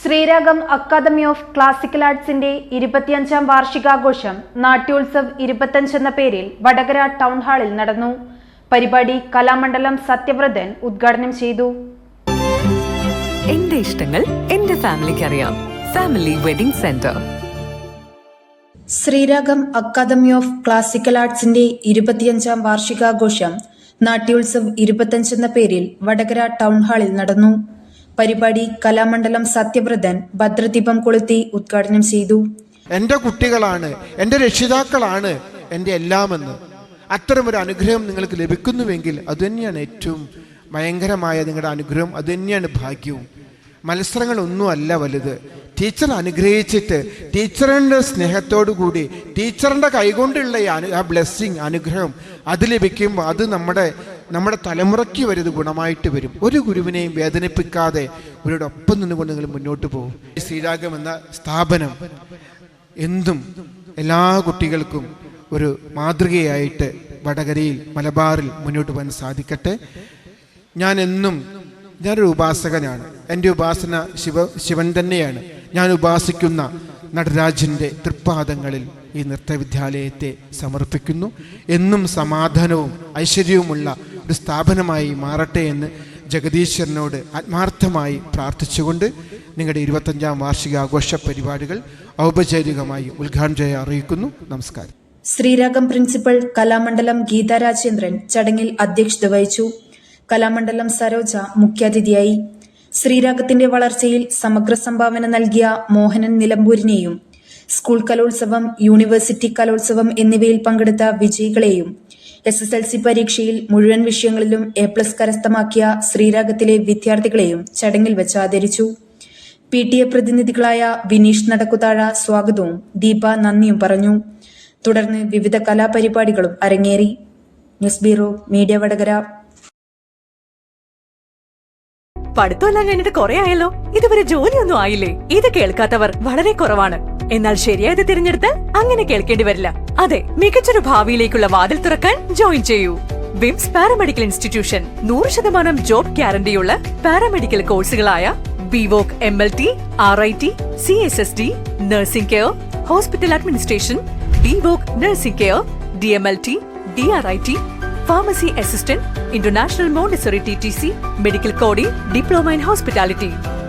Sriragam academy of classical ആർട്സിന്റെ ഇരുപത്തിയഞ്ചാം വാർഷികാഘോഷം നാട്യോത്സവ് ഇരുപത്തഞ്ച് എന്ന പേരിൽ വടകര ടൗൺ ഹാളിൽ നടന്നു. പരിപാടി കലാമണ്ഡലം സത്യവ്രതൻ ഉദ്ഘാടനം ചെയ്തു. എന്റെ ഇഷ്ടങ്ങൾ എന്റെ ഫാമിലിക്ക് അറിയാം. Family wedding centre Sreeragam academy of classical ആർട്സിന്റെ ഇരുപത്തിയഞ്ചാം വാർഷികാഘോഷം നാട്യോത്സവ് ഇരുപത്തഞ്ച് എന്ന പേരിൽ വടകര ടൗൺ ഹാളിൽ നടന്നു. പരിപാടി കലാമണ്ഡലം സത്യവ്രതൻ ഭദ്രദീപം കൊളുത്തി ഉദ്ഘാടനം ചെയ്തു. എന്റെ കുട്ടികളാണ് എന്റെ രക്ഷിതാക്കളാണ് എന്റെ എല്ലാമെന്ന്. ഒരു അനുഗ്രഹം നിങ്ങൾക്ക് ലഭിക്കുന്നുവെങ്കിൽ അതുതന്നെയാണ് ഏറ്റവും ഭയങ്കരമായ നിങ്ങളുടെ അനുഗ്രഹം അതുതന്നെയാണ് ഭാഗ്യവും. മത്സരങ്ങളൊന്നുമല്ല വലുത്. ടീച്ചർ അനുഗ്രഹിച്ചിട്ട് ടീച്ചറിന്റെ സ്നേഹത്തോടു കൂടി ടീച്ചറിന്റെ കൈകൊണ്ടുള്ള ആ ബ്ലെസ്സിങ് അനുഗ്രഹം അത് ലഭിക്കുമ്പോൾ അത് നമ്മുടെ നമ്മുടെ തലമുറയ്ക്ക് വരുന്നത് ഗുണമായിട്ട് വരും. ഒരു ഗുരുവിനെയും വേദനിപ്പിക്കാതെ ഒരോടൊപ്പം നിന്നുകൊണ്ട് നിങ്ങൾ മുന്നോട്ട് പോകും. ശ്രീരാഗം എന്ന സ്ഥാപനം എന്തും എല്ലാ കുട്ടികൾക്കും ഒരു മാതൃകയായിട്ട് വടകരയിൽ മലബാറിൽ മുന്നോട്ട് പോകാൻ സാധിക്കട്ടെ. ഞാൻ എന്നും ഞാനൊരു ഉപാസകനാണ്. എന്റെ ഉപാസന ശിവ ശിവൻ തന്നെയാണ്. ഞാൻ ഉപാസിക്കുന്ന നടരാജന്റെ തൃപ്പാദങ്ങളിൽ ഈ നൃത്തവിദ്യാലയത്തെ സമർപ്പിക്കുന്നു. എന്നും സമാധാനവും ഐശ്വര്യവുമുള്ള ഒരു സ്ഥാപനമായി മാറട്ടെ എന്ന് ജഗദീശ്വരനോട് ആത്മാർത്ഥമായി പ്രാർത്ഥിച്ചുകൊണ്ട് നിങ്ങളുടെ ഇരുപത്തഞ്ചാം വാർഷിക ആഘോഷ പരിപാടികൾ ഔപചാരികമായി ഉദ്ഘാടനം ചെയ്യാൻ അറിയിക്കുന്നു. നമസ്കാരം. ശ്രീരാഗം പ്രിൻസിപ്പൽ കലാമണ്ഡലം ഗീത രാജേന്ദ്രൻ ചടങ്ങിൽ അധ്യക്ഷത വഹിച്ചു. കലാമണ്ഡലം സരോജ മുഖ്യാതിഥിയായി. ശ്രീരാഗത്തിന്റെ വളർച്ചയിൽ സമഗ്ര സംഭാവന നൽകിയ മോഹനൻ നിലമ്പൂരിനെയും സ്കൂൾ കലോത്സവം യൂണിവേഴ്സിറ്റി കലോത്സവം എന്നിവയിൽ പങ്കെടുത്ത വിജയികളെയും എസ് എസ് എൽ സി പരീക്ഷയിൽ മുഴുവൻ വിഷയങ്ങളിലും എ പ്ലസ് കരസ്ഥമാക്കിയ ശ്രീരാഗത്തിലെ വിദ്യാർത്ഥികളെയും ചടങ്ങിൽ വെച്ച് ആദരിച്ചു. പി ടി എ പ്രതിനിധികളായ വിനീഷ് നടക്കുതാഴ സ്വാഗതവും ദീപ നന്ദിയും പറഞ്ഞു. തുടർന്ന് വിവിധ കലാപരിപാടികളും അരങ്ങേറി. News bureau media Vadakara. പഠിത്തമെല്ലാം കഴിഞ്ഞിട്ട് കുറെ ആയല്ലോ. ഇതുവരെ ജോലിയൊന്നും ആയില്ലേ? ഇത് കേൾക്കാത്തവർ വളരെ കുറവാണ്. എന്നാൽ ശരിയായത് തിരഞ്ഞെടുത്താൽ അങ്ങനെ കേൾക്കേണ്ടി വരില്ല. അതെ മികച്ചൊരു ഭാവിയിലേക്കുള്ള വാതിൽ തുറക്കാൻ ജോയിൻ ചെയ്യൂ. വിംസ് പാരാമെഡിക്കൽ ഇൻസ്റ്റിറ്റ്യൂഷൻ നൂറ് ശതമാനം ജോബ് ഗ്യാരണ്ടിയുള്ള paramedical കോഴ്സുകളായ BVoc M L T R I T C S S D nursing care hospital administration BVoc nursing care D M L T D R I T pharmacy assistant international Montessori T T C medical coding diploma in hospitality.